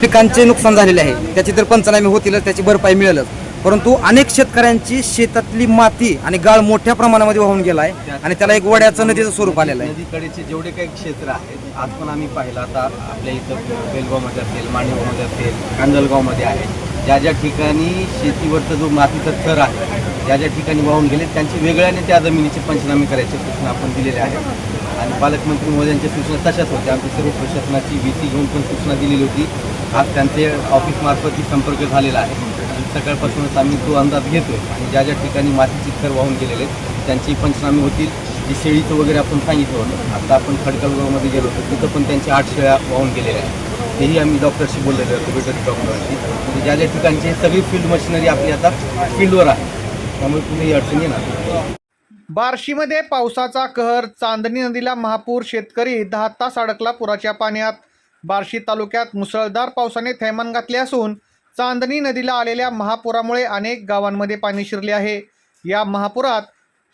पिकांचे नुकसान झालेले आहे. त्याची तर पंचनामे होतीलच त्याची भरपाई मिळेलच. परंतु अनेक शेतकऱ्यांची शेतातली माती आणि गाळ मोठ्या प्रमाणामध्ये वाहून गेला आहे आणि त्याला एक वड्याचं नदीचं स्वरूप आलेलं आहे. नदीकडेचे जेवढे काही क्षेत्र आहेत आज पण आम्ही पाहिलं. आता आपल्या इथं बेलगावमध्ये असेल मांडगावमध्ये असेल कांजलगावमध्ये आहे. ज्या ज्या ठिकाणी शेतीवरचा जो मातीचा थर आहे ज्या ज्या ठिकाणी वाहून गेले त्यांची वेगळ्याने त्या जमिनीचे पंचनामे करायचे सूचना आपण दिलेल्या आहेत. आणि पालकमंत्री मोदयांच्या सूचना तशाच होत्या. आमच्या सर्व प्रशासनाची भीती घेऊन पण सूचना दिलेली होती. आज त्यांचे ऑफिसमार्फत संपर्क झालेला आहे. आणि सकाळपासूनच आम्ही तो अंदाज घेतो आणि ज्या ज्या ठिकाणी मातीचे थर वाहून गेलेले आहेत, त्यांची पंचनामे होतील. जे शेळीचं वगैरे आपण सांगितलं होतं आता आपण खडकलगावमध्ये गेलो होतो तिथं पण त्यांच्या आठ शेळ्या वाहून गेलेल्या आहेत. तेही आम्ही डॉक्टरशी बोललेलो होतो वेटरी डॉक्टरांशी. म्हणजे ज्या ज्या ठिकाणची सगळी फील्ड मशिनरी आपली आता फील्डवर आहे. त्यामुळे कुठेही अडचण येणार बार्शीमध्ये पावसाचा कहर चांदणी नदीला महापूर शेतकरी दहा तास अडकला पुराच्या पाण्यात. बार्शी तालुक्यात मुसळधार पावसाने थैमान घातले असून चांदणी नदीला आलेल्या महापुरामुळे अनेक गावांमध्ये पाणी शिरले आहे. या महापुरात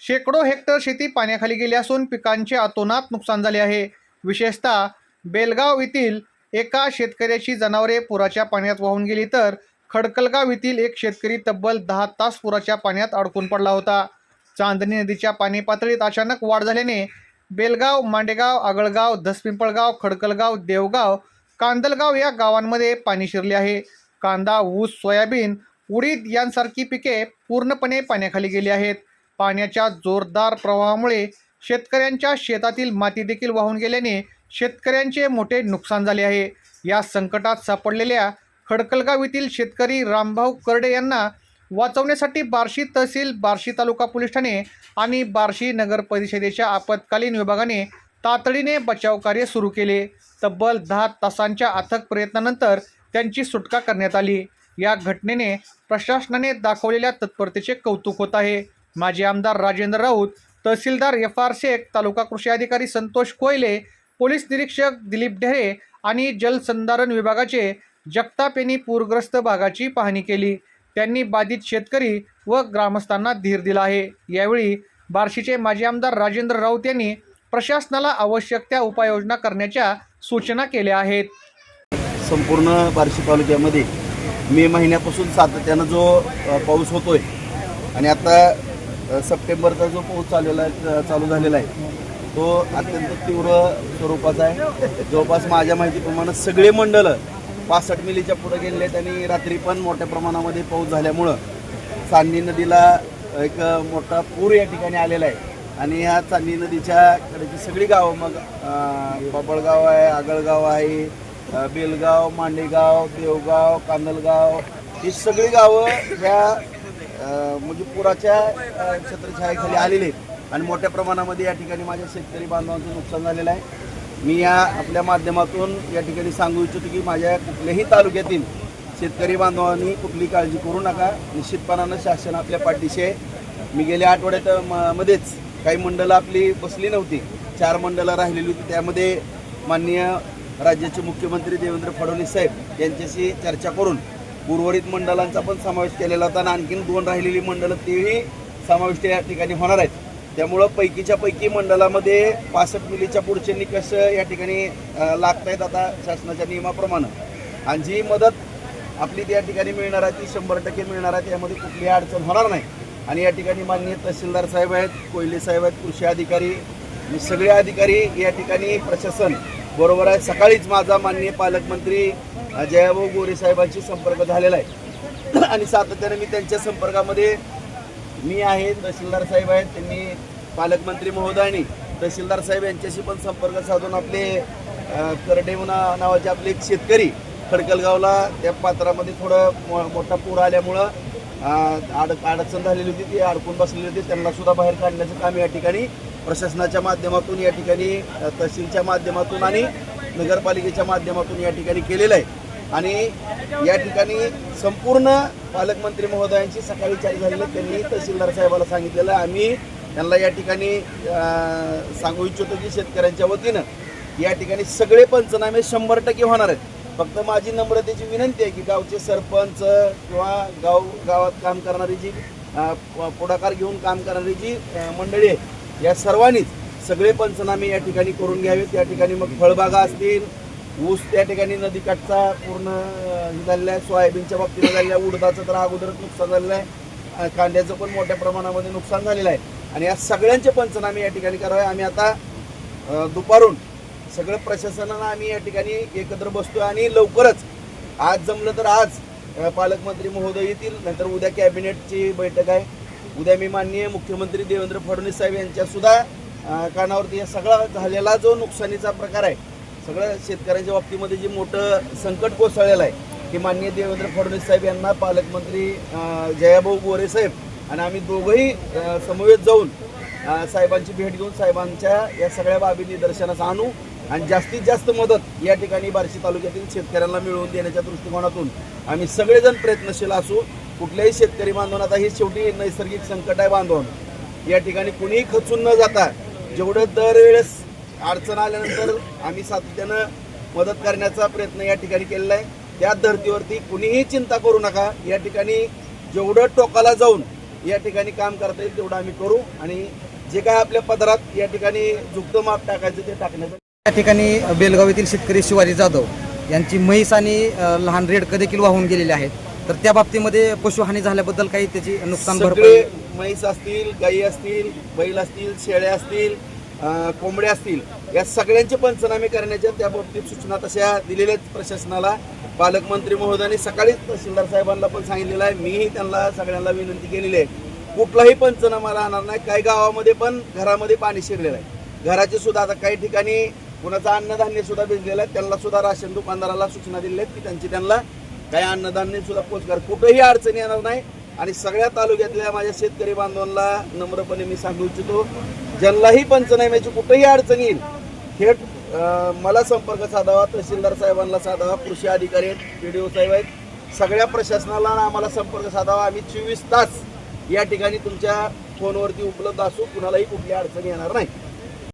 शेकडो हेक्टर शेती पाण्याखाली गेली असून पिकांचे अतोनात नुकसान झाले आहे. विशेषतः बेलगाव येथील एका शेतकऱ्याची जनावरे पुराच्या पाण्यात वाहून गेली तर खडकलगाव येथील एक शेतकरी तब्बल दहा तास पुराच्या पाण्यात अडकून पडला होता. चांदणी नदीच्या पाणी पातळीत अचानक वाढ झाल्याने बेलगाव मांडेगाव आगळगाव धसपिंपळगाव खडकलगाव देवगाव कांदलगाव या गावांमध्ये पाणी शिरले आहे. कांदा ऊस सोयाबीन उडीद यांसारखी पिके पूर्णपणे पाण्याखाली गेली आहेत. पाण्याच्या जोरदार प्रवाहामुळे शेतकऱ्यांच्या शेतातील माती देखील वाहून गेल्याने शेतकऱ्यांचे मोठे नुकसान झाले आहे. या संकटात सापडलेल्या खडकलगाव येथील शेतकरी रामभाऊ करडे यांना वाचवण्यासाठी बार्शी तहसील बार्शी तालुका पोलीस ठाणे आणि बार्शी नगर परिषदेच्या आपत्कालीन विभागाने तातडीने बचाव कार्य सुरू केले. तब्बल दहा तासांच्या अथक प्रयत्नानंतर त्यांची सुटका करण्यात आली. या घटनेने प्रशासनाने दाखवलेल्या तत्परतेचे कौतुक होत आहे. माजी आमदार राजेंद्र राऊत तहसीलदार एफ आर शेख तालुका कृषी अधिकारी संतोष कोयले पोलीस निरीक्षक दिलीप ढेरे आणि जलसंधारण विभागाचे जगताप यांनी पूरग्रस्त भागाची पाहणी केली. त्यांनी बाधित शेतकरी व ग्रामस्थांना धीर दिला आहे. यावेळी बार्शीचे माजी आमदार राजेंद्र राऊत यांनी प्रशासनाला आवश्यक त्या उपाययोजना करण्याच्या सूचना केल्या आहेत. संपूर्ण बार्शी तालुक्यामध्ये मे महिन्यापासून सातत्यानं जो पाऊस होतोय आणि आता सप्टेंबरचा जो पाऊस चाललेला आहे चालू झालेला आहे तो अत्यंत तीव्र स्वरूपाचा आहे. जवळपास माझ्या माहितीप्रमाणे सगळे मंडलं पासष्ट मिलीच्या पुढे गेलेले आहेत आणि रात्री पण मोठ्या प्रमाणामध्ये पाऊस झाल्यामुळं चांदणी नदीला एक मोठा पूर या ठिकाणी आलेला आहे. आणि ह्या चांदणी नदीच्या कडेची सगळी गावं मग बाबळगाव आहे आगळगाव आहे बेलगाव मांडेगाव देवगाव कांदलगाव ही सगळी गावं ह्या म्हणजे पुराच्या अं, छत्रछायाखाली आलेली आहेत. आणि मोठ्या प्रमाणामध्ये या ठिकाणी माझ्या शेतकरी बांधवांचं नुकसान झालेलं आहे. मी या आपल्या माध्यमातून या ठिकाणी सांगू इच्छितो की माझ्या कुठल्याही तालुक्यातील शेतकरी बांधवांनी कुठली काळजी करू नका. निश्चितपणानं शासन आपल्या पाठीशी आहे. मी गेल्या आठवड्यात म- मध्येच काही मंडळं आपली बसली नव्हती. चार मंडळं राहिलेली होती. त्यामध्ये माननीय राज्याचे मुख्यमंत्री देवेंद्र फडणवीस साहेब यांच्याशी चर्चा करून उर्वरित मंडळांचा पण समावेश केलेला होता आणि आणखीन दोन राहिलेली मंडळं तेही समाविष्ट या ठिकाणी होणार आहेत. त्यामुळं पैकीच्या पैकी मंडळामध्ये पासष्ट मिलीच्या पुढचे निकष या ठिकाणी अ, लागत आहेत आता शासनाच्या नियमाप्रमाणे. आणि जी मदत आपली त्या ठिकाणी मिळणार आहे ती शंभर टक्के मिळणार आहे त्यामध्ये कुठलीही अडचण होणार नाही. आणि या ठिकाणी माननीय तहसीलदार साहेब आहेत कोयले साहेब आहेत कृषी अधिकारी सगळे अधिकारी या ठिकाणी प्रशासन बरोबर आहे. सकाळीच माझा माननीय पालकमंत्री जयाभाऊ गोरे साहेबांशी संपर्क झालेला आहे. आणि सातत्याने मी त्यांच्या संपर्कामध्ये मी आहे तहसीलदार साहेब आहेत त्यांनी पालकमंत्री महोदयांनी तहसीलदार साहेब यांच्याशी पण संपर्क साधून आपले करडे म्हणा नावाचे आपले एक शेतकरी खडकलगावला त्या पात्रामध्ये थोडं मो मोठा पूर आल्यामुळं आड अडचण झालेली होती ती अडकून बसलेली होती. त्यांना सुद्धा बाहेर काढण्याचं काम या ठिकाणी प्रशासनाच्या माध्यमातून या ठिकाणी तहसीलच्या माध्यमातून आणि नगरपालिकेच्या माध्यमातून या ठिकाणी केलेलं आहे. आणि या ठिकाणी संपूर्ण पालकमंत्री महोदयांची सकाळी चर्चा झालेली त्यांनी तहसीलदार साहेबाला सांगितलेलं आम्ही त्यांना या ठिकाणी सांगू इच्छितो की शेतकऱ्यांच्या वतीनं या ठिकाणी सगळे पंचनामे शंभर टक्के होणार आहेत. फक्त माझी नम्रतेची विनंती आहे की गावचे सरपंच किंवा गाव गावात काम करणारी जी प- पुढाकार घेऊन काम करणारी जी मंडळी आहे या सर्वांनीच सगळे पंचनामे या ठिकाणी करून घ्यावेत. या ठिकाणी मग फळबागा असतील ऊस त्या ठिकाणी नदीकाठचा पूर्ण झालेला आहे सोयाबीनच्या बाबतीत झालेला आहे उडदाचं तर अगोदरच नुकसान झालेलं आहे कांद्याचं पण मोठ्या प्रमाणामध्ये नुकसान झालेलं आहे आणि या सगळ्यांचे पंचनामे या ठिकाणी करावे. आम्ही आता दुपारून सगळं प्रशासनानं आम्ही या ठिकाणी एकत्र बसतोय आणि लवकरच आज जमलं तर आज पालकमंत्री महोदय येतील. नंतर उद्या कॅबिनेटची बैठक आहे. उद्या मी माननीय मुख्यमंत्री देवेंद्र फडणवीस साहेब यांच्यासुद्धा कानावरती या सगळा झालेला जो नुकसानीचा प्रकार आहे सगळ्या शेतकऱ्यांच्या बाबतीमध्ये जे मोठं संकट कोसळलेलं आहे की माननीय देवेंद्र फडणवीस साहेब यांना पालकमंत्री जयाभाऊ गोरे साहेब आणि आम्ही दोघंही समवेत जाऊन साहेबांची भेट घेऊन साहेबांच्या या सगळ्या बाबी निदर्शनास आणू आणि जास्तीत जास्त मदत या ठिकाणी बार्शी तालुक्यातील शेतकऱ्यांना मिळवून देण्याच्या दृष्टिकोनातून आम्ही सगळेजण प्रयत्नशील असू कुठल्याही शेतकरी बांधवांना आता ही शेवटी नैसर्गिक संकट आहे बांधवांना. या ठिकाणी कुणीही खचून न जाता जेवढं दरवेळेस अडचण आल्यानंतर आम्ही सातत्यानं मदत करण्याचा प्रयत्न या ठिकाणी केलेला आहे. त्याच धर्तीवरती कुणीही चिंता करू नका. या ठिकाणी जेवढं टोकाला जाऊन या ठिकाणी काम करता येईल तेवढं आम्ही करू आणि जे काय आपल्या पदरात या ठिकाणी झुकतं माप टाकायचं ते टाकण्याचं या ठिकाणी बेलगाव येथील शेतकरी शिवाजी जाधव यांची म्हैस आणि लहान रेडकं देखील वाहून गेलेले आहेत. तर त्या बाबतीमध्ये पशुहानी झाल्याबद्दल काही त्याची नुकसान भरपाई म्हैस असतील गाई असतील बैल असतील शेळ्या असतील कोंबड्या असतील या सगळ्यांचे पंचनामे करण्याच्या त्या बाबतीत सूचना तशा दिलेल्या आहेत प्रशासनाला. पालकमंत्री महोदयांनी सकाळीच तहसीलदार साहेबांना पण सांगितलेलं आहे. मीही त्यांना सगळ्यांना विनंती केलेली आहे. कुठलाही पंचनामा राहणार नाही. काही गावामध्ये पण घरामध्ये पाणी शिरलेलं आहे. घराचे सुद्धा आता काही ठिकाणी कुणाचं अन्नधान्य सुद्धा भिजलेलं आहे. त्यांना सुद्धा राशन दुकानदाराला सूचना दिलेल्या आहेत की त्यांची त्यांना काही अन्नधान्य सुद्धा पोचकार कुठेही अडचणी येणार नाही. आणि सगळ्या तालुक्यातल्या माझ्या शेतकरी बांधवांना नम्रपणे मी सांगू इच्छितो. ज्यांनाही पंचनाम्याची कुठेही अडचण येईल थेट मला संपर्क साधावा तहसीलदार साहेबांना साधावा कृषी अधिकारी आहेत पी डी ओ साहेब आहेत. सगळ्या प्रशासनाला आम्हाला संपर्क साधावा. आम्ही चोवीस तास या ठिकाणी तुमच्या फोनवरती उपलब्ध असू कुणालाही कुठली अडचण येणार नाही.